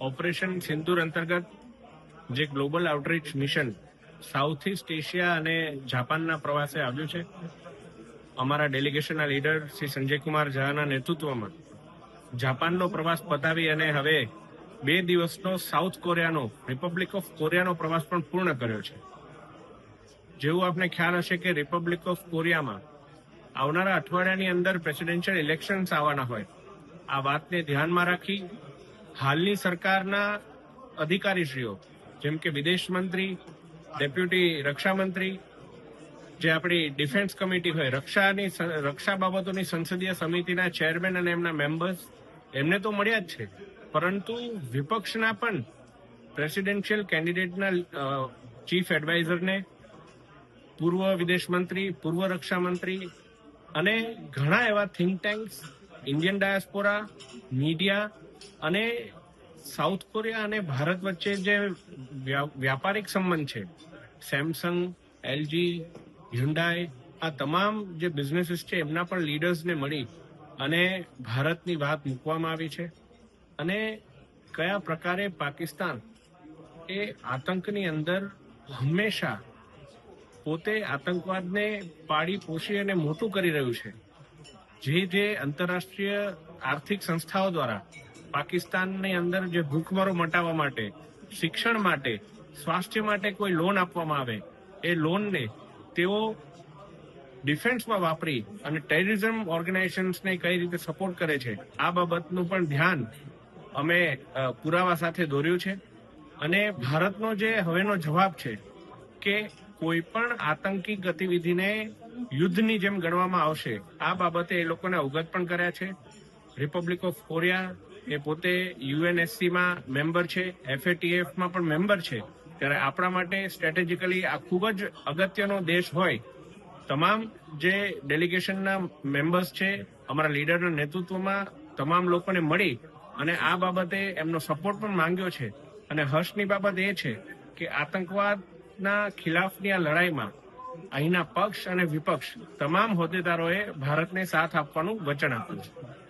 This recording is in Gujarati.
ઓપરેશન સિંદુર અંતર્ગત જે global outreach mission south east Asia અને જાપાનના પ્રવાસે આવ્યું છે, અમારા ડેલિગેશનના લીડર શ્રી સંજયકુમાર ઝાના નેતૃત્વમાં જાપાનનો પ્રવાસ પતાવી અને હવે બે દિવસનો સાઉથ કોરિયાનો, રિપબ્લિક ઓફ કોરિયાનો પ્રવાસ પણ પૂર્ણ કર્યો છે. જેવું આપને ખ્યાલ હશે કે રિપબ્લિક ઓફ કોરિયામાં આવનારા અઠવાડિયાની અંદર પ્રેસિડેન્શિયલ ઇલેક્શન્સ આવવાના હોય, આ વાતને ધ્યાનમાં રાખી હાલની સરકારના અધિકારીશ્રીઓ, જેમ કે વિદેશ મંત્રી, ડેપ્યુટી રક્ષામંત્રી, જે આપણી ડિફેન્સ કમિટી હોય, રક્ષાની રક્ષા બાબતોની સંસદીય સમિતિના ચેરમેન અને એમના મેમ્બર્સ, એમને તો મળ્યા જ છે. પરંતુ વિપક્ષના પણ પ્રેસિડેન્શિયલ કેન્ડિડેટના ચીફ એડવાઇઝરને, પૂર્વ વિદેશ મંત્રી, પૂર્વ રક્ષામંત્રી અને ઘણા એવા think tanks Indian diaspora, media અને સાઉથ કોરિયા અને ભારત વચ્ચે જે વ્યા- વ્યાપારિક સંબંધ છે સેમસંગ એલજી હ્યુન્ડાઈ આ તમામ જે બિઝનેસીસ છે, એમના પણ લીડર્સને મળી અને ભારતની વાત મૂકવામાં આવી છે. અને કયા પ્રકારે પાકિસ્તાન એ આતંકની અંદર હંમેશા પોતે આતંકવાદને પાડી પોષી અને મોટું કરી રહ્યું છે. જે જે આંતરરાષ્ટ્રીય આર્થિક સંસ્થાઓ દ્વારા પાકિસ્તાનની અંદર જે ભૂખમરો મટાવવા માટે, શિક્ષણ માટે, સ્વાસ્થ્ય માટે કોઈ લોન આપવામાં આવે, એ લોનને તેઓ ડિફેન્સમાં વાપરી અને ટેરરિઝમ ઓર્ગેનાઇઝેશન્સને કઈ રીતે સપોર્ટ કરે છે, આ બાબતનું પણ ધ્યાન અમે પુરાવા સાથે દોર્યું છે. અને ભારતનો જે હવેનો જવાબ છે કે કોઈ પણ આતંકી ગતિવિધિને યુદ્ધની જેમ ગણવામાં આવશે, આ બાબતે એ લોકોને અવગત પણ કર્યા છે. રિપબ્લિક ઓફ કોરિયા એ પોતે યુએનએસસીમાં મેમ્બર છે, એફએટીએફમાં પણ મેમ્બર છે. ત્યારે આપણા માટે સ્ટ્રેટેજિકલી આ ખૂબ જ અગત્યનો દેશ હોય. તમામ જે ડેલિગેશનના મેમ્બર્સ છે, અમારા લીડરના નેતૃત્વમાં તમામ લોકોને મળી અને આ બાબતે એમનો સપોર્ટ પણ માંગ્યો છે. અને હર્ષની બાબત એ છે કે આતંકવાદના ખિલાફની આ લડાઈમાં અહીંના પક્ષ અને વિપક્ષ તમામ હોદ્દેદારોએ ભારતને સાથ આપવાનું વચન આપ્યું છે.